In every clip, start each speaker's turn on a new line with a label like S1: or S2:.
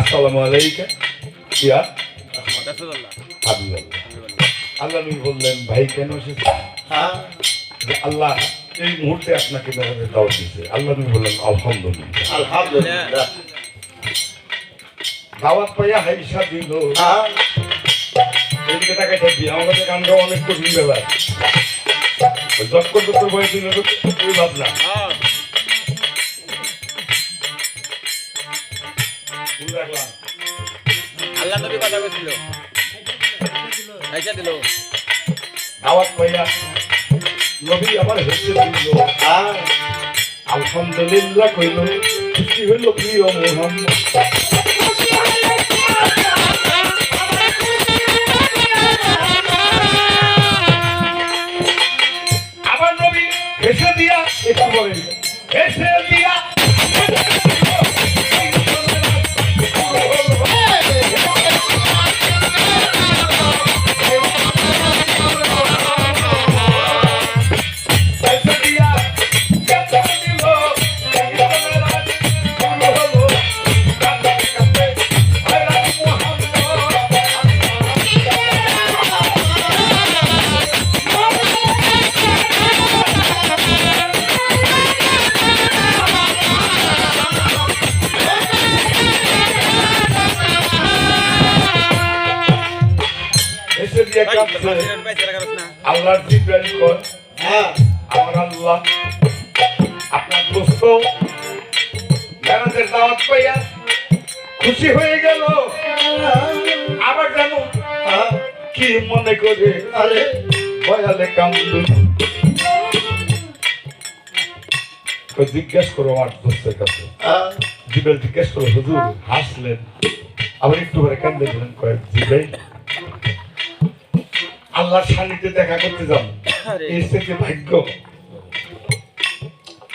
S1: আসসালামু আলাইকুম। ইয়া? আল্লাহ নবী বললেন ভাই কেন এসেছে?
S2: হ্যাঁ।
S1: আল্লাহ এই মুহূর্তে আপনাকে মেরাজের দাওয়াত দিয়েছে। আল্লাহ নবী বললেন আলহামদুলিল্লাহ।
S2: আলহামদুলিল্লাহ।
S1: দাওয়াত পাইয়া হাইসা দিল।
S2: হ্যাঁ।
S1: এদিকে টাকা থাকবি আমাদের গান গাওয়া অনেক কঠিন ব্যাপার করতে তোর বয়স দিল তুই ভাবনা
S3: আল্লাহ নবী কথা কইছিল। আইসা দিল।
S1: দাওয়াত পাইয়া নবী আমার হেসে দিল আলহামদুলিল্লাহ কইল, খুশি হইল প্রিয় মোহাম্মদ। আবার দিয়া আল্লাহর জিব্রাইল
S2: হ্যাঁ।
S1: আমার আল্লাহ। আপনার দোস্ত মেরাজের দাওয়াত পাইয়া খুশি হয়ে গেল। আবার জানো
S2: হ্যাঁ।
S1: কি মনে করে?
S2: আরে।
S1: ভয়ালে কান্দু জিজ্ঞেস করো আমার দোস্তের কাছে।
S2: হ্যাঁ।
S1: জিবেল জিজ্ঞেস করো হুজুর হাসলেন। আবার একটু করে কান্দে দিলেন কয়েক জিবেল আল্লাহর সান্নিধ্যে দেখা করতে যাব। এই থেকে ভাগ্য।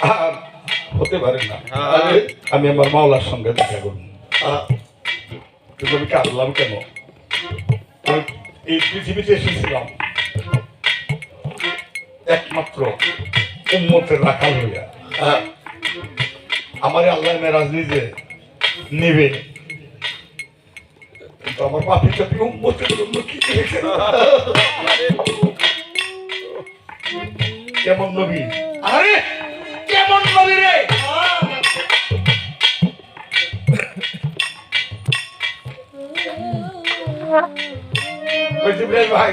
S1: আর হতে পারে না।
S3: হ্যাঁ।
S1: আমি আমার মাওলার সঙ্গে দেখা করব। আমি কাঁদলাম কেন? এই পৃথিবীতে এসেছিলাম। একমাত্র উম্মতের রাখাল হইয়া। আমার আল্লাহ মেরাজ নিজে নেবে। কিন্তু আমার বাপি চাপি উম্মতের জন্য কেমন নবী? আরে কেমন নবী রে? ভাই